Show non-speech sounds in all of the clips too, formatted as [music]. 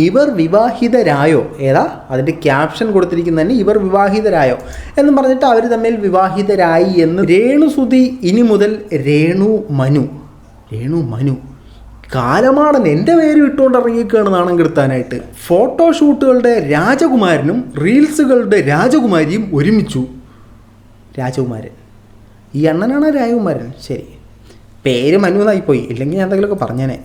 ഇവർ വിവാഹിതരായോ? ഏതാ? അതിന്റെ ക്യാപ്ഷൻ കൊടുത്തിരിക്കുന്നത് തന്നെ ഇവർ വിവാഹിതരായോ? എന്ന് പറഞ്ഞിട്ട് അവർ തമ്മിൽ വിവാഹിതരായി എന്ന് രേണുസുതി ഇനി മുതൽ രേണു മനു. രേണു മനു. കാലമാടൻ എന്റെ പേര് ഇട്ടുകൊണ്ട് ഇറങ്ങിക്കുകയാണ് നാണം കെടുത്താനായിട്ട്. ഫോട്ടോഷൂട്ടുകളുടെ രാജകുമാരനും റീൽസുകളുടെ രാജകുമാരിയും ഒരുമിച്ചു. രാജകുമാരൻ. ഈ അണ്ണനാണ് രാജകുമാരൻ? ശരി. പേര് മനു എന്നായിപ്പോയി. ഇല്ലെങ്കിൽ ഞാൻ എന്തെങ്കിലുമൊക്കെ പറഞ്ഞേനെ.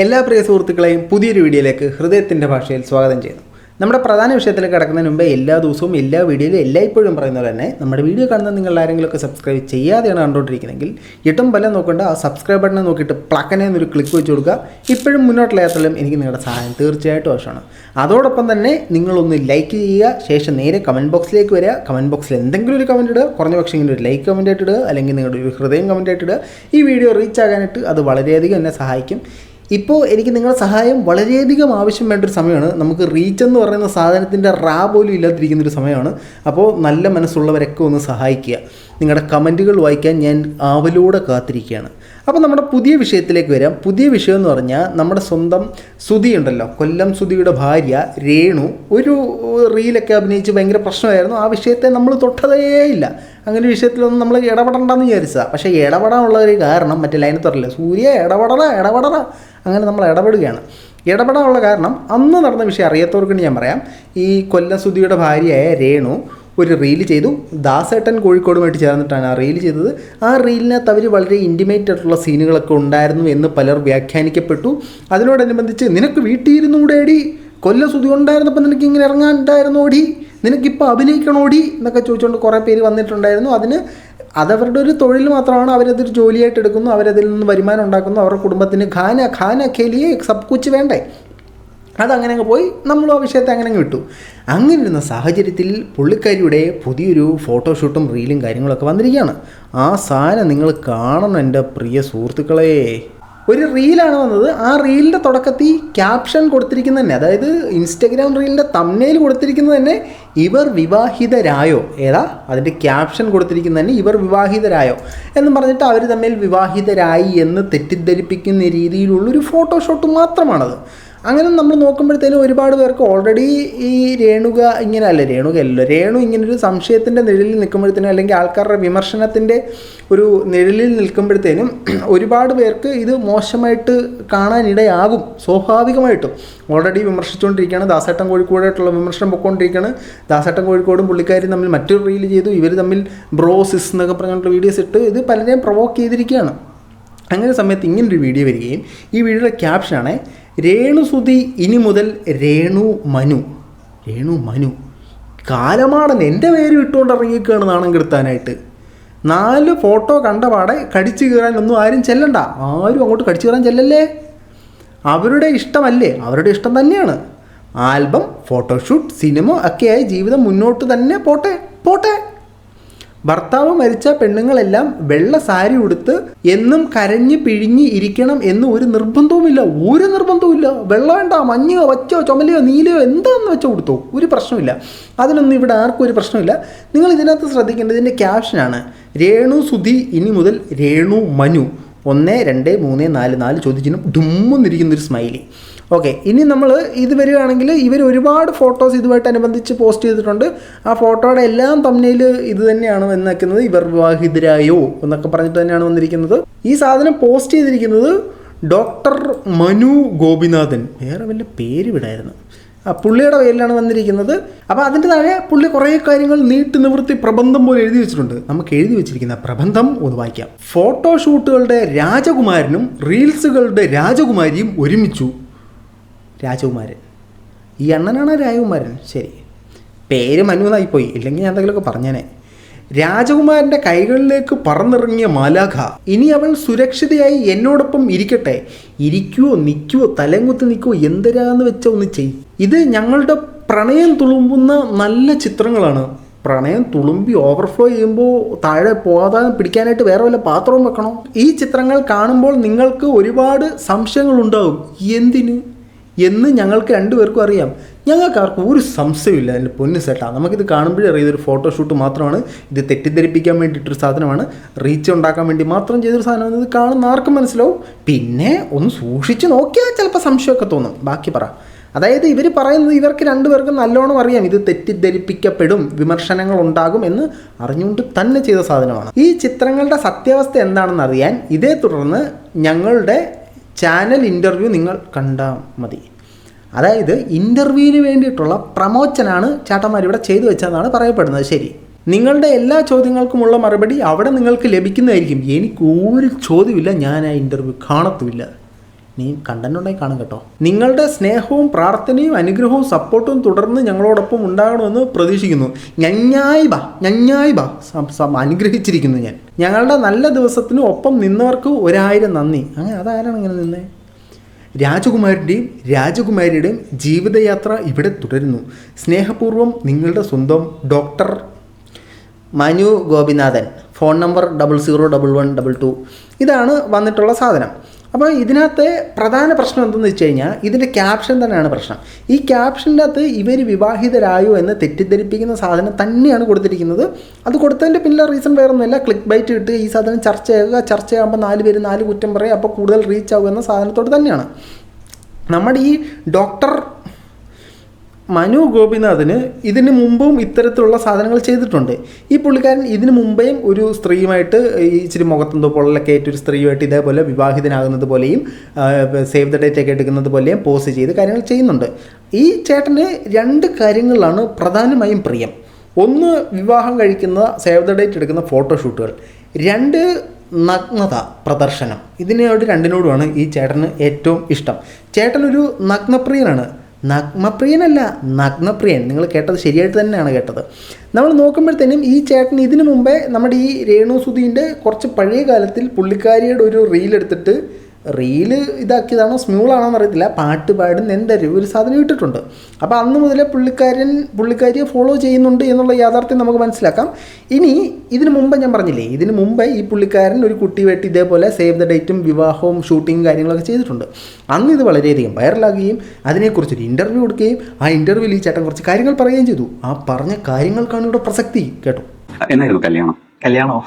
എല്ലാ പ്രിയ സുഹൃത്തുക്കളെയും പുതിയൊരു വീഡിയോയിലേക്ക് ഹൃദയത്തിന്റെ ഭാഷയിൽ സ്വാഗതം ചെയ്യുന്നു. നമ്മുടെ പ്രധാന വിഷയത്തിലേക്ക് കിടക്കുന്നതിന് മുമ്പ് എല്ലാ ദിവസവും എല്ലാ വീഡിയോയിലും എല്ലായ്പ്പോഴും പറയുന്നത് തന്നെ നമ്മുടെ വീഡിയോ കാണുന്ന നിങ്ങൾ ആരെങ്കിലുമൊക്കെ സബ്സ്ക്രൈബ് ചെയ്യാതെയാണ് കണ്ടുകൊണ്ടിരിക്കുന്നതെങ്കിൽ ഇട്ടും ബലം നോക്കേണ്ട ആ സബ്സ്ക്രൈബ് ബട്ടനെ നോക്കിയിട്ട് പ്ലക്കനെ എന്നൊരു ക്ലിക്ക് വെച്ച് കൊടുക്കുക. ഇപ്പോഴും മുന്നോട്ടുള്ള യാത്രയിലും എനിക്ക് നിങ്ങളുടെ സഹായം തീർച്ചയായിട്ടും ആവശ്യമാണ്. അതോടൊപ്പം തന്നെ നിങ്ങളൊന്ന് ലൈക്ക് ചെയ്യുക ശേഷം നേരെ കമന്റ് ബോക്സിലേക്ക് വരിക. കമന്റ് ബോക്സിൽ എന്തെങ്കിലും ഒരു കമന്റ് ഇടുക കുറഞ്ഞ പക്ഷേ ഇങ്ങനെ ഒരു ലൈക്ക് കമന്റ് ആയിട്ട് ഇടുക അല്ലെങ്കിൽ നിങ്ങളുടെ ഒരു ഹൃദയം കമന്റ് ആയിട്ട് ഇടുക. ഈ വീഡിയോ റീച്ച് ആകാനായിട്ട് അത് വളരെയധികം എന്നെ സഹായിക്കും. ഇപ്പോൾ എനിക്ക് നിങ്ങളുടെ സഹായം വളരെയധികം ആവശ്യം വേണ്ട ഒരു സമയമാണ്. നമുക്ക് റീച്ച് എന്ന് പറയുന്ന സാധനത്തിന്റെ റാ പോലും ഇല്ലാതിരിക്കുന്ന ഒരു സമയമാണ്. അപ്പോൾ നല്ല മനസ്സുള്ളവരൊക്കെ ഒന്ന് സഹായിക്കുക. നിങ്ങളുടെ കമന്റുകൾ വായിക്കാൻ ഞാൻ ആവലോടെ കാത്തിരിക്കുകയാണ്. അപ്പോൾ നമ്മുടെ പുതിയ വിഷയത്തിലേക്ക് വരാം. പുതിയ വിഷയം എന്ന് പറഞ്ഞാൽ നമ്മുടെ സ്വന്തം സുധി ഉണ്ടല്ലോ. കൊല്ലം സുധിയുടെ ഭാര്യ രേണു ഒരു റീലൊക്കെ അഭിനയിച്ച് ഭയങ്കര പ്രശ്നമായിരുന്നു. ആ വിഷയത്തെ നമ്മൾ തൊട്ടതേ ഇല്ല. അങ്ങനെ വിഷയത്തിലൊന്നും നമ്മൾ ഇടപെടണ്ടെന്ന് വിചാരിച്ചതാണ് പക്ഷേ ഇടപെടാനുള്ള ഒരു കാരണം മറ്റേ ലൈനിൽ പറയില്ല സൂര്യ ഇടപെടറ ഇടപെടറ അങ്ങനെ നമ്മൾ ഇടപെടുകയാണ്. ഇടപെടാനുള്ള കാരണം അന്ന് നടന്ന വിഷയം അറിയാത്തവർക്ക് ഞാൻ പറയാം. ഈ കൊല്ലം സുധിയുടെ ഭാര്യയായ രേണു ഒരു റീൽ ചെയ്തു. ദാസേട്ടൻ കോഴിക്കോടുമായിട്ട് ചേർന്നിട്ടാണ് ആ റീൽ ചെയ്തത്. ആ റീലിനകത്ത് അവർ വളരെ ഇന്റിമേറ്റ് ആയിട്ടുള്ള സീനുകളൊക്കെ ഉണ്ടായിരുന്നു എന്ന് പലർ വ്യാഖ്യാനിക്കപ്പെട്ടു. അതിനോടനുബന്ധിച്ച് നിനക്ക് വീട്ടിയിരുന്നൂടേടി കൊല്ല സുതി ഉണ്ടായിരുന്നപ്പോൾ നിനക്ക് ഇങ്ങനെ ഇറങ്ങാനുണ്ടായിരുന്നോടി. നിനക്കിപ്പോൾ അഭിനയിക്കണോടി എന്നൊക്കെ ചോദിച്ചുകൊണ്ട് കുറേ പേര് വന്നിട്ടുണ്ടായിരുന്നു. അതിന് അതവരുടെ ഒരു തൊഴിൽ മാത്രമാണ് അവരതൊരു ജോലിയായിട്ട് എടുക്കുന്നു. അവരതിൽ നിന്ന് വരുമാനം ഉണ്ടാക്കുന്നു. അവരുടെ കുടുംബത്തിന് ഖാന ഖാന ഖേലിയെ സബ് കുച്ച് വേണ്ടേ? അതങ്ങനെ അങ്ങ് പോയി നമ്മൾ ആ വിഷയത്തെ അങ്ങനെ അങ്ങ് വിട്ടു. അങ്ങനെ ഇരുന്ന സാഹചര്യത്തിൽ പുള്ളിക്കാരിയുടെ പുതിയൊരു ഫോട്ടോഷൂട്ടും റീലും കാര്യങ്ങളൊക്കെ വന്നിരിക്കുകയാണ്. ആ സാധനം നിങ്ങൾ കാണണം എന്റെ പ്രിയ സുഹൃത്തുക്കളെ. ഒരു റീലാണ് വന്നത്. ആ റീലിന്റെ തുടക്കത്തിൽ ക്യാപ്ഷൻ കൊടുത്തിരിക്കുന്നത് തന്നെ അതായത് ഇൻസ്റ്റഗ്രാം റീലിന്റെ തമ്മനയിൽ കൊടുത്തിരിക്കുന്നത് തന്നെ ഇവർ വിവാഹിതരായോ? ഏതാ? അതിന്റെ ക്യാപ്ഷൻ കൊടുത്തിരിക്കുന്നത് തന്നെ ഇവർ വിവാഹിതരായോ? എന്ന് പറഞ്ഞിട്ട് അവർ തമ്മിൽ വിവാഹിതരായി എന്ന് തെറ്റിദ്ധരിപ്പിക്കുന്ന രീതിയിലുള്ളൊരു ഫോട്ടോഷോട്ട് മാത്രമാണത്. അങ്ങനെ നമ്മൾ നോക്കുമ്പോഴത്തേനും ഒരുപാട് പേർക്ക് ഓൾറെഡി ഈ രേണുക ഇങ്ങനെ അല്ല രേണുക അല്ലല്ലോ രേണു ഇങ്ങനൊരു സംശയത്തിന്റെ നിഴലിൽ നിൽക്കുമ്പോഴത്തേനും അല്ലെങ്കിൽ ആൾക്കാരുടെ വിമർശനത്തിന്റെ ഒരു നിഴലിൽ നിൽക്കുമ്പോഴത്തേനും [clears throat] ഒരുപാട് പേർക്ക് ഇത് മോശമായിട്ട് കാണാനിടയാകും സ്വാഭാവികമായിട്ടും. ഓൾറെഡി വിമർശിച്ചുകൊണ്ടിരിക്കുകയാണ് ദാസേട്ടൻ കോഴിക്കോടായിട്ടുള്ള വിമർശനം പൊയ്ക്കൊണ്ടിരിക്കുകയാണ് ദാസേട്ടൻ കോഴിക്കോടും പുള്ളിക്കാരും തമ്മിൽ മറ്റൊരു റീൽ ചെയ്തു ഇവർ തമ്മിൽ ബ്രോസിസ് എന്നൊക്കെ പറഞ്ഞിട്ടുള്ള വീഡിയോസ് ഇട്ട് ഇത് പലരെയും പ്രൊവോക്ക് ചെയ്തിരിക്കുകയാണ്. അങ്ങനെ സമയത്ത് ഇങ്ങനൊരു വീഡിയോ വരികയും ഈ വീഡിയോയുടെ ക്യാപ്ഷനാണ് രേണു സുതി ഇനി മുതൽ രേണു മനു. രേണു മനു. കാലമാടൻ എന്റെ പേര് ഇട്ടുകൊണ്ട് ഇറങ്ങിക്കുകയാണ് നാണം കെടുത്താനായിട്ട്. നാല് ഫോട്ടോ കണ്ട പാടെ കടിച്ചു കീറാനൊന്നും ആരും ചെല്ലണ്ട. ആരും അങ്ങോട്ട് കടിച്ചു കയറാൻ ചെല്ലല്ലേ? അവരുടെ ഇഷ്ടമല്ലേ? അവരുടെ ഇഷ്ടം തന്നെയാണ്. ആൽബം ഫോട്ടോഷൂട്ട് സിനിമ ഒക്കെയായി ജീവിതം മുന്നോട്ട് തന്നെ പോട്ടെ. പോട്ടെ. ഭർത്താവ് മരിച്ച പെണ്ണുങ്ങളെല്ലാം വെള്ള സാരി ഉടുത്ത് എന്നും കരഞ്ഞ് പിഴിഞ്ഞ് ഇരിക്കണം എന്ന് ഒരു നിർബന്ധവുമില്ല. ഒരു നിർബന്ധവുമില്ല. വെള്ളം വേണ്ട മഞ്ഞയോ വച്ചോ ചുമലയോ നീലയോ എന്താണെന്ന് വെച്ചോ കൊടുത്തോ ഒരു പ്രശ്നമില്ല അതിനൊന്നും ഇവിടെ ആർക്കും ഒരു പ്രശ്നമില്ല നിങ്ങൾ ഇതിനകത്ത് ശ്രദ്ധിക്കേണ്ടത് ഇതിന്റെ ക്യാപ്ഷനാണ് രേണു സുധി ഇനി മുതൽ രേണു മനു. ഒന്ന് രണ്ട് മൂന്ന് നാല് നാല് ചോദിച്ചിനും ഡുമ്മെന്നിരിക്കുന്നൊരു സ്മൈലി ഓക്കെ ഇനി നമ്മൾ ഇത് വരികയാണെങ്കിൽ ഇവർ ഒരുപാട് ഫോട്ടോസ് ഇതുമായിട്ട് അനുബന്ധിച്ച് പോസ്റ്റ് ചെയ്തിട്ടുണ്ട്. ആ ഫോട്ടോയുടെ എല്ലാം തമ്മിൽ ഇത് തന്നെയാണ് വന്നേക്കുന്നത്. ഇവർ വിവാഹിതരായോ എന്നൊക്കെ പറഞ്ഞിട്ട് തന്നെയാണ് വന്നിരിക്കുന്നത്. ഈ സാധനം പോസ്റ്റ് ചെയ്തിരിക്കുന്നത് ഡോക്ടർ മനു ഗോപിനാഥൻ. വേറെ വല്ല പേര് വിടായിരുന്നു ആ പുള്ളിയുടെ പേരിലാണ് വന്നിരിക്കുന്നത്. അപ്പോൾ അതിന്റെ താഴെ പുള്ളി കുറേ കാര്യങ്ങൾ നീട്ടി നിവൃത്തി പ്രബന്ധം പോലെ എഴുതി വെച്ചിട്ടുണ്ട്. നമുക്ക് എഴുതി വെച്ചിരിക്കുന്ന പ്രബന്ധം ഒന്ന് വായിക്കാം. ഫോട്ടോഷൂട്ടുകളുടെ രാജകുമാരനും റീൽസുകളുടെ രാജകുമാരിയും ഒരുമിച്ചു. രാജകുമാരൻ. ഈ അണ്ണനാണ് രാജകുമാരൻ? ശരി. പേര് മനു പോയി ഇല്ലെങ്കിൽ ഞാൻ എന്തെങ്കിലുമൊക്കെ പറഞ്ഞേനെ. രാജകുമാരന്റെ കൈകളിലേക്ക് പറന്നിറങ്ങിയ മാലാഖ ഇനി അവൾ സുരക്ഷിതയായി എന്നോടൊപ്പം ഇരിക്കട്ടെ. ഇരിക്കുവോ നിൽക്കുവോ തലങ്കുത്ത് നിൽക്കുവോ എന്തരാന്ന് വെച്ച ഒന്ന് ചെയ്. ഇത് ഞങ്ങളുടെ പ്രണയം തുളുമ്പുന്ന നല്ല ചിത്രങ്ങളാണ്. പ്രണയം തുളുമ്പി ഓവർഫ്ലോ ചെയ്യുമ്പോൾ താഴെ പോകാതെ പിടിക്കാനായിട്ട് വേറെ വല്ല പാത്രവും വെക്കണോ? ഈ ചിത്രങ്ങൾ കാണുമ്പോൾ നിങ്ങൾക്ക് ഒരുപാട് സംശയങ്ങളുണ്ടാകും എന്തിന്? എന്ന് ഞങ്ങൾക്ക് രണ്ടുപേർക്കും അറിയാം. ഞങ്ങൾക്ക് ആർക്കും ഒരു സംശയമില്ല എന്റെ പൊന്നു സെട്ടാ നമുക്കിത് കാണുമ്പോഴേ അറിയാം. ഇതൊരു ഫോട്ടോഷൂട്ട് മാത്രമാണ്. ഇത് തെറ്റിദ്ധരിപ്പിക്കാൻ വേണ്ടിയിട്ടൊരു സാധനമാണ്. റീച്ച് ഉണ്ടാക്കാൻ വേണ്ടി മാത്രം ചെയ്തൊരു സാധനമാണ്. ഇത് കാണുന്ന ആർക്കും മനസ്സിലാവും. പിന്നെ ഒന്ന് സൂക്ഷിച്ച് നോക്കിയാൽ ചിലപ്പോൾ സംശയമൊക്കെ തോന്നും. ബാക്കി പറ. അതായത് ഇവർ പറയുന്നത് ഇവർക്ക് രണ്ടുപേർക്കും നല്ലോണം അറിയാം. ഇത് തെറ്റിദ്ധരിപ്പിക്കപ്പെടും വിമർശനങ്ങൾ ഉണ്ടാകും എന്ന് അറിഞ്ഞുകൊണ്ട് തന്നെ ചെയ്ത സാധനമാണ്. ഈ ചിത്രങ്ങളുടെ സത്യാവസ്ഥ എന്താണെന്ന് അറിയാൻ ഇതേ തുടർന്ന് ഞങ്ങളുടെ ചാനൽ ഇന്റർവ്യൂ നിങ്ങൾ കണ്ടാൽ മതി. അതായത് ഇന്റർവ്യൂവിന് വേണ്ടിയിട്ടുള്ള പ്രമോച്ചനാണ് ചാട്ടന്മാരിവിടെ ചെയ്തു വെച്ചതെന്നാണ് പറയപ്പെടുന്നത്. ശരി. നിങ്ങളുടെ എല്ലാ ചോദ്യങ്ങൾക്കുമുള്ള മറുപടി അവിടെ നിങ്ങൾക്ക് ലഭിക്കുന്നതായിരിക്കും. എനിക്ക് ഒരു ചോദ്യമില്ല ഞാൻ ആ ഇന്റർവ്യൂ കാണത്തുമില്ല. നീ കണ്ടന്റുണ്ടായി കാണും കേട്ടോ. നിങ്ങളുടെ സ്നേഹവും പ്രാർത്ഥനയും അനുഗ്രഹവും സപ്പോർട്ടും തുടർന്ന് ഞങ്ങളോടൊപ്പം ഉണ്ടാകണമെന്ന് പ്രതീക്ഷിക്കുന്നു. ഞഞ്ഞായി ബാ ഞഞ്ഞായി ബാ അനുഗ്രഹിച്ചിരിക്കുന്നു ഞാൻ. ഞങ്ങളുടെ നല്ല ദിവസത്തിന് ഒപ്പം നിന്നവർക്ക് ഒരായിരം നന്ദി. അങ്ങനെ അതാരാണ് ഇങ്ങനെ നിന്നേ? രാജകുമാരന്റെയും രാജകുമാരിയുടെയും ജീവിതയാത്ര ഇവിടെ തുടരുന്നു. സ്നേഹപൂർവം നിങ്ങളുടെ സ്വന്തം doctor Manu Gopinathan. Phone number double zero double one double two. ഇതാണ് വന്നിട്ടുള്ള സാധനം. അപ്പോൾ ഇതിനകത്തെ പ്രധാന പ്രശ്നം എന്തെന്ന് വെച്ച് കഴിഞ്ഞാൽ ഇതിന്റെ ക്യാപ്ഷൻ തന്നെയാണ് പ്രശ്നം. ഈ ക്യാപ്ഷന്റെ അകത്ത് ഇവർ വിവാഹിതരായോ എന്ന് തെറ്റിദ്ധരിപ്പിക്കുന്ന സാധനം തന്നെയാണ് കൊടുത്തിരിക്കുന്നത്. അത് കൊടുത്തതിന്റെ പിന്നിലെ റീസൺ വേറെ ഒന്നുമില്ല ക്ലിക്ക് ബൈറ്റ് ഇട്ട് ഈ സാധനം ചർച്ച ചെയ്യുക ചർച്ച ചെയ്യുമ്പോൾ നാല് പേര് നാല് കുറ്റം പറയും അപ്പോൾ കൂടുതൽ റീച്ച് ആവുക എന്ന സാധനത്തോട് തന്നെയാണ്. നമ്മുടെ ഈ ഡോക്ടർ മനു ഗോപിനാഥിന് ഇതിന് മുമ്പും ഇത്തരത്തിലുള്ള സാധനങ്ങൾ ചെയ്തിട്ടുണ്ട്. ഈ പുള്ളിക്കാരൻ ഇതിന് മുമ്പേയും ഒരു സ്ത്രീയുമായിട്ട് ഇച്ചിരി മുഖത്തെന്തോ പൊള്ളലൊക്കെ ആയിട്ട് ഒരു സ്ത്രീയുമായിട്ട് ഇതേപോലെ വിവാഹിതനാകുന്നത് പോലെയും സേവ് ദ ഡേറ്റ് ഒക്കെ എടുക്കുന്നത് പോലെയും പോസ്റ്റ് ചെയ്ത് കാര്യങ്ങൾ ചെയ്യുന്നുണ്ട്. ഈ ചേട്ടന് രണ്ട് കാര്യങ്ങളിലാണ് പ്രധാനമായും പ്രിയം. ഒന്ന് വിവാഹം കഴിക്കുന്ന സേവ് ദ ഡേറ്റ് എടുക്കുന്ന ഫോട്ടോഷൂട്ടുകൾ. രണ്ട് നഗ്നത പ്രദർശനം. ഇതിനോട് രണ്ടിനോടുമാണ് ഈ ചേട്ടന് ഏറ്റവും ഇഷ്ടം. ചേട്ടനൊരു നഗ്നപ്രിയനാണ്. നഗ്നപ്രിയനല്ല നഗ്നപ്രിയൻ. നിങ്ങൾ കേട്ടത് ശരിയായിട്ട് തന്നെയാണ് കേട്ടത്. നമ്മൾ നോക്കുമ്പോഴത്തേനും ഈ ചേട്ടൻ ഇതിനു മുമ്പേ നമ്മുടെ ഈ രേണു സുധീന്റെ കുറച്ച് പഴയ കാലത്തിൽ പുള്ളിക്കാരിയുടെ ഒരു റീൽ എടുത്തിട്ട് റീൽ ഇതാക്കിയതാണോ സ്മ്യൂളാണോ അറിയത്തില്ല. പാട്ട് പാടുന്ന എന്തായാലും ഒരു സാധനം ഇട്ടിട്ടുണ്ട്. അപ്പോൾ അന്ന് മുതലേ പുള്ളിക്കാരൻ പുള്ളിക്കാരിയെ ഫോളോ ചെയ്യുന്നുണ്ട് എന്നുള്ള യാഥാർത്ഥ്യം നമുക്ക് മനസ്സിലാക്കാം. ഇനി ഇതിന് മുമ്പ് ഞാൻ പറഞ്ഞില്ലേ ഇതിന് മുമ്പ് ഈ പുള്ളിക്കാരൻ ഒരു കുട്ടി വെട്ടി ഇതേപോലെ സേവ് ദ ഡേറ്റും വിവാഹവും ഷൂട്ടിങ്ങും കാര്യങ്ങളൊക്കെ ചെയ്തിട്ടുണ്ട്. അന്ന് ഇത് വളരെയധികം വൈറലാകുകയും അതിനെക്കുറിച്ചൊരു ഇന്റർവ്യൂ കൊടുക്കുകയും ആ ഇന്റർവ്യൂവിൽ ഈ ചേട്ടൻ കുറച്ച് കാര്യങ്ങൾ പറയുകയും ചെയ്തു. ആ പറഞ്ഞ കാര്യങ്ങൾക്കാണ് ഇവിടെ പ്രസക്തി കേട്ടോ. എന്നായിരുന്നു കല്യാണം? കല്യാണോ?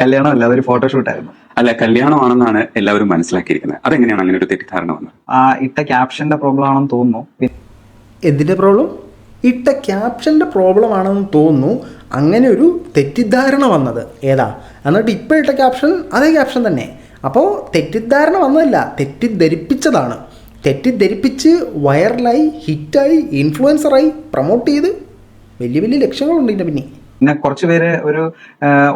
കല്യാണം അല്ല അതൊരു ഫോട്ടോഷൂട്ടായിരുന്നു അല്ല കല്യാണമാണെന്നാണ് എല്ലാവരും മനസ്സിലാക്കിയിരിക്കുന്നത്. അതെങ്ങനെയാണ് അങ്ങനെ ഒരു തെറ്റിദ്ധാരണ വന്നത്? ആ ഇട്ട ക്യാപ്ഷന്റെ പ്രോബ്ലം ആണെന്ന് തോന്നുന്നു. പി- എന്തിന്റെ പ്രോബ്ലം ഇട്ട ക്യാപ്ഷന്റെ പ്രോബ്ലം ആണെന്ന് തോന്നുന്നു. അങ്ങനെ ഒരു തെറ്റിദ്ധാരണ വന്നത്. ഏതാ? എന്നിട്ട് ഇപ്പോൾ ഇട്ട ക്യാപ്ഷൻ അതേ ക്യാപ്ഷൻ തന്നെ. അപ്പോൾ തെറ്റിദ്ധാരണ വന്നതല്ല തെറ്റിദ്ധരിപ്പിച്ചതാണ്. തെറ്റിദ്ധരിപ്പിച്ച് വൈറലായി ഹിറ്റായി ഇൻഫ്ലുവൻസറായി പ്രൊമോട്ട് ചെയ്ത് വലിയ വലിയ ലക്ഷ്യങ്ങളുണ്ട് ഇതിന്റെ പിന്നെ പിന്നെ കുറച്ച് പേര് ഒരു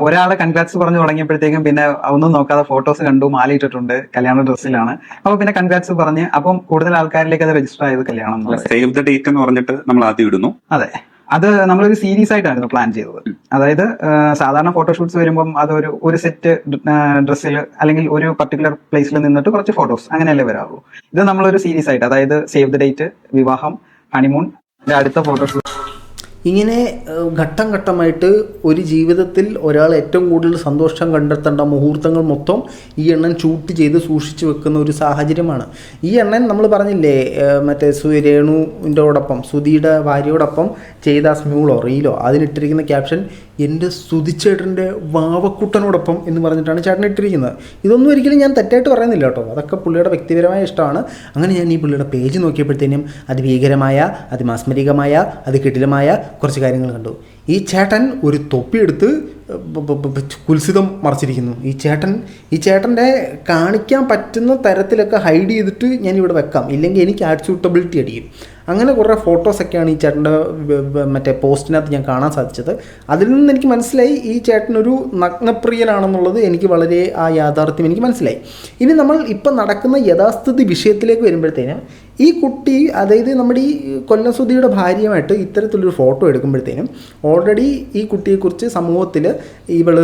ഒരാളെ കൺഗ്രാറ്റ്സ് പറഞ്ഞു തുടങ്ങിയപ്പോഴത്തേക്കും പിന്നെ ഒന്നും നോക്കാതെ ഫോട്ടോസ് കണ്ടു മാലയിട്ടിട്ടുണ്ട് കല്യാണ ഡ്രസ്സിലാണ്. അപ്പൊ പിന്നെ കൺഗ്രാറ്റ്സ് പറഞ്ഞ് അപ്പം കൂടുതൽ ആൾക്കാരിലേക്ക് അത് രജിസ്റ്റർ ആയത് കല്യാണം സേവ് ദ ഡേറ്റ് എന്ന് പറഞ്ഞിട്ട് നമ്മൾ ആദ്യം ഇടുന്നു. അതെ. അത് നമ്മളൊരു സീരീസ് ആയിട്ടായിരുന്നു പ്ലാൻ ചെയ്തത്. അതായത് സാധാരണ ഫോട്ടോഷൂട്ട്സ് വരുമ്പം അതൊരു ഒരു സെറ്റ് ഡ്രസ്സിൽ അല്ലെങ്കിൽ ഒരു പർട്ടിക്കുലർ പ്ലേസിൽ നിന്നിട്ട് കുറച്ച് ഫോട്ടോസ് അങ്ങനെയല്ലേ വരാറുള്ളൂ. ഇത് നമ്മളൊരു സീരീസ് ആയിട്ട് അതായത് സേവ് ദ ഡേറ്റ് വിവാഹം ഹണിമൂൺ അടുത്ത ഫോട്ടോഷൂട്ട് ഇങ്ങനെ ഘട്ടം ഘട്ടമായിട്ട് ഒരു ജീവിതത്തിൽ ഒരാൾ ഏറ്റവും കൂടുതൽ സന്തോഷം കണ്ടെത്തേണ്ട മുഹൂർത്തങ്ങൾ മൊത്തം ഈ എണ്ണൻ ചൂട്ട് ചെയ്ത് സൂക്ഷിച്ചു വെക്കുന്ന ഒരു സാഹചര്യമാണ്. ഈ എണ്ണൻ നമ്മൾ പറഞ്ഞില്ലേ മറ്റേ സു രേണുവിന്റെയോടൊപ്പം സുധിയുടെ ഭാര്യയോടൊപ്പം ചെയ്ത സ്മ്യൂളോ റീലോ അതിനിട്ടിരിക്കുന്ന ക്യാപ്ഷൻ എന്റെ സുതിച്ചേട്ടന്റെ വാവക്കുട്ടനോടൊപ്പം എന്ന് പറഞ്ഞിട്ടാണ് ചേട്ടൻ ഇട്ടിരിക്കുന്നത്. ഇതൊന്നും ഒരിക്കലും ഞാൻ തെറ്റായിട്ട് പറയുന്നില്ല കേട്ടോ. അതൊക്കെ പുള്ളിയുടെ വ്യക്തിപരമായ ഇഷ്ടമാണ്. അങ്ങനെ ഞാൻ ഈ പുള്ളിയുടെ പേജ് നോക്കിയപ്പോഴത്തേനും അത് ഭീകരമായ അത് മാസ്മരികമായ അത് കിടിലമായ കുറച്ച് കാര്യങ്ങൾ കണ്ടു. ഈ ചേട്ടൻ ഒരു തൊപ്പിയെടുത്ത് കുൽസിതം മറച്ചിരിക്കുന്നു. ഈ ചേട്ടൻ ഈ ചേട്ടന്റെ കാണിക്കാൻ പറ്റുന്ന തരത്തിലൊക്കെ ഹൈഡ് ചെയ്തിട്ട് ഞാൻ ഇവിടെ വെക്കാം. ഇല്ലെങ്കിൽ എനിക്ക് ആറ്റ്സ്യൂട്ടബിലിറ്റി അടിക്കും അങ്ങനെ കുറേ ഫോട്ടോസൊക്കെയാണ് ഈ ചേട്ടന്റെ മറ്റേ പോസ്റ്റിനകത്ത് ഞാൻ കാണാൻ സാധിച്ചത്. അതിൽ നിന്ന് എനിക്ക് മനസ്സിലായി ഈ ചേട്ടനൊരു നഗ്നപ്രിയനാണെന്നുള്ളത് എനിക്ക് വളരെ ആ യാഥാർത്ഥ്യം എനിക്ക് മനസ്സിലായി. ഇനി നമ്മൾ ഇപ്പം നടക്കുന്ന യഥാസ്ഥിതി വിഷയത്തിലേക്ക് വരുമ്പോഴത്തേനും ഈ കുട്ടി അതായത് നമ്മുടെ ഈ കൊല്ലസുദിയുടെ ഭാര്യയുമായിട്ട് ഇത്തരത്തിലൊരു ഫോട്ടോ എടുക്കുമ്പോഴത്തേനും ഓൾറെഡി ഈ കുട്ടിയെക്കുറിച്ച് സമൂഹത്തിൽ ഇവൾ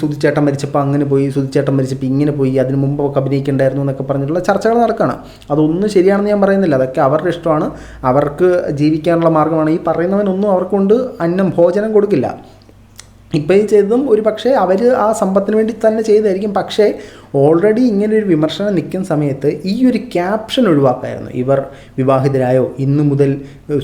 സുധിച്ചേട്ടൻ മരിച്ചപ്പോൾ അങ്ങനെ പോയി സുധിച്ചേട്ടൻ മരിച്ചപ്പോൾ ഇങ്ങനെ പോയി അതിന് മുമ്പ് ഒക്കെ അഭിനയിക്കണ്ടായിരുന്നു എന്നൊക്കെ പറഞ്ഞിട്ടുള്ള ചർച്ചകൾ നടക്കുകയാണ് അതൊന്നും ശരിയാണെന്ന് ഞാൻ പറയുന്നില്ല. അതൊക്കെ അവരുടെ ഇഷ്ടമാണ്. അവർക്ക് ജീവിക്കാനുള്ള മാർഗമാണ്. ഈ പറയുന്നവനൊന്നും അവർക്കൊണ്ട് അന്നം ഭോജനം കൊടുക്കില്ല. ഇപ്പോൾ ഈ ചെയ്തതും ഒരു പക്ഷേ അവർ ആ സമ്പത്തിന് വേണ്ടി തന്നെ ചെയ്തായിരിക്കും. പക്ഷേ ഓൾറെഡി ഇങ്ങനെ ഒരു വിമർശനം നിൽക്കുന്ന സമയത്ത് ഈ ഒരു ക്യാപ്ഷൻ ഒഴിവാക്കായിരുന്നു. ഇവർ വിവാഹിതരായോ? ഇന്നു മുതൽ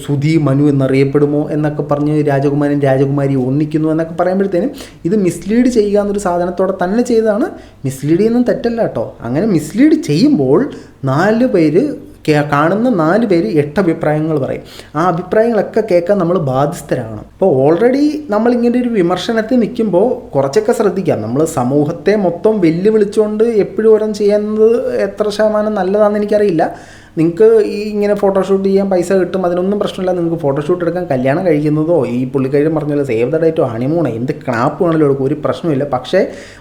സുധി മനു എന്നറിയപ്പെടുമോ എന്നൊക്കെ പറഞ്ഞ് രാജകുമാരൻ രാജകുമാരി ഒന്നിക്കുന്നു എന്നൊക്കെ പറയുമ്പോഴത്തേനും ഇത് മിസ്ലീഡ് ചെയ്യുക എന്നൊരു സാധനത്തോടെ തന്നെ ചെയ്തതാണ്. മിസ്ലീഡ് ചെയ്യുന്നതും തെറ്റല്ല കേട്ടോ. അങ്ങനെ മിസ്ലീഡ് ചെയ്യുമ്പോൾ നാല് പേര് കാണുന്ന നാല് പേര് എട്ട് അഭിപ്രായങ്ങൾ പറയും. ആ അഭിപ്രായങ്ങളൊക്കെ കേൾക്കാൻ നമ്മൾ ബാധ്യസ്ഥരാകണം. അപ്പോൾ ഓൾറെഡി നമ്മളിങ്ങനെ ഒരു വിമർശനത്തിൽ നിൽക്കുമ്പോൾ കുറച്ചൊക്കെ ശ്രദ്ധിക്കാം. നമ്മൾ സമൂഹത്തെ മൊത്തം വെല്ലുവിളിച്ചുകൊണ്ട് എപ്പോഴും ഓരോന്ന് ചെയ്യുന്നത് എത്ര ശതമാനം നല്ലതാണെന്ന് എനിക്കറിയില്ല. നിങ്ങൾക്ക് ഈ ഇങ്ങനെ ഫോട്ടോഷൂട്ട് ചെയ്യാൻ പൈസ കിട്ടും അതിനൊന്നും പ്രശ്നമില്ല. നിങ്ങൾക്ക് ഫോട്ടോഷൂട്ട് എടുക്കാൻ കല്യാണം കഴിക്കുന്നതോ ഈ പുള്ളിക്കാരും പറഞ്ഞാൽ സേവ് ദ ഡേറ്റോ ഹണിമൂണോ എന്ത് ക്രാപ്പ് വേണമെങ്കിലും എടുക്കും. ഒരു പ്രശ്നമില്ല പക്ഷേ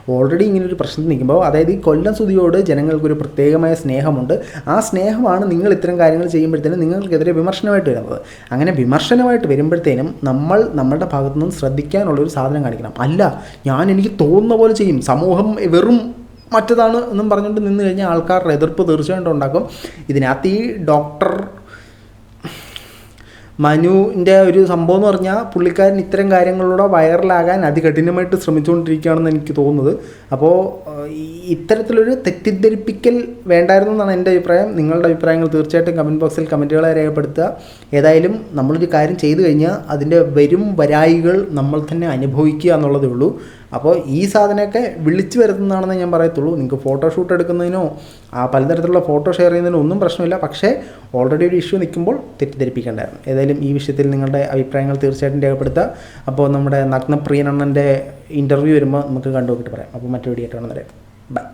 ഓൾറെഡി ഇങ്ങനെ ഒരു പ്രശ്നത്തിൽ നിൽക്കുമ്പോൾ അതായത് ഈ കൊല്ലം സ്തുതിയോട് ജനങ്ങൾക്കൊരു പ്രത്യേകമായ സ്നേഹമുണ്ട്. ആ സ്നേഹമാണ് നിങ്ങൾ ഇത്തരം കാര്യങ്ങൾ ചെയ്യുമ്പോഴത്തേനും നിങ്ങൾക്കെതിരെ വിമർശനമായിട്ട് വരുന്നത്. അങ്ങനെ വിമർശനമായിട്ട് വരുമ്പോഴത്തേനും നമ്മൾ നമ്മളുടെ ഭാഗത്തു നിന്നും ശ്രദ്ധിക്കാനുള്ളൊരു സാധനം കാണിക്കണം. അല്ല ഞാൻ എനിക്ക് തോന്നുന്ന പോലെ ചെയ്യും. സമൂഹം വെറും മറ്റതാണ് എന്നും പറഞ്ഞുകൊണ്ട് നിന്ന് കഴിഞ്ഞാൽ ആൾക്കാരുടെ എതിർപ്പ് തീർച്ചയായിട്ടും ഉണ്ടാക്കും. ഇതിനകത്ത് ഈ ഡോക്ടർ മനുവിന്റെ ഒരു സംഭവം എന്ന് പറഞ്ഞാൽ പുള്ളിക്കാരൻ ഇത്തരം കാര്യങ്ങളിലൂടെ വൈറലാകാൻ അതികഠിനമായിട്ട് ശ്രമിച്ചുകൊണ്ടിരിക്കുകയാണെന്ന് എനിക്ക് തോന്നുന്നത്. അപ്പോൾ ഇത്തരത്തിലൊരു തെറ്റിദ്ധരിപ്പിക്കൽ വേണ്ടായിരുന്നു എന്നാണ് എന്റെ അഭിപ്രായം. നിങ്ങളുടെ അഭിപ്രായങ്ങൾ തീർച്ചയായിട്ടും കമന്റ് ബോക്സിൽ കമന്റുകളെ രേഖപ്പെടുത്തുക. ഏതായാലും നമ്മളൊരു കാര്യം ചെയ്തു കഴിഞ്ഞാൽ അതിന്റെ വരും വരായികൾ നമ്മൾ തന്നെ അനുഭവിക്കുക എന്നുള്ളതേ ഉള്ളൂ. അപ്പോൾ ഈ സാധനമൊക്കെ വിളിച്ചു വരുത്തുന്നതാണെന്ന് ഞാൻ പറയത്തുള്ളൂ. നിങ്ങൾക്ക് ഫോട്ടോഷൂട്ട് എടുക്കുന്നതിനോ ആ പലതരത്തിലുള്ള ഫോട്ടോ ഷെയർ ചെയ്യുന്നതിനോ ഒന്നും പ്രശ്നമില്ല. പക്ഷേ ഓൾറെഡി ഒരു ഇഷ്യൂ നിൽക്കുമ്പോൾ തെറ്റിദ്ധരിപ്പിക്കേണ്ടായിരുന്നു ഏതായാലും ഈ വിഷയത്തിൽ നിങ്ങളുടെ അഭിപ്രായങ്ങൾ തീർച്ചയായിട്ടും രേഖപ്പെടുത്തുക. അപ്പോൾ നമ്മുടെ നഗ്നപ്രിയനണ്ണന്റെ ഇന്റർവ്യൂ വരുമ്പോൾ നമുക്ക് കണ്ടു പറയാം. അപ്പോൾ മറ്റൊരു വീഡിയോ ആയിട്ട് കാണുന്നവരെ. ബൈ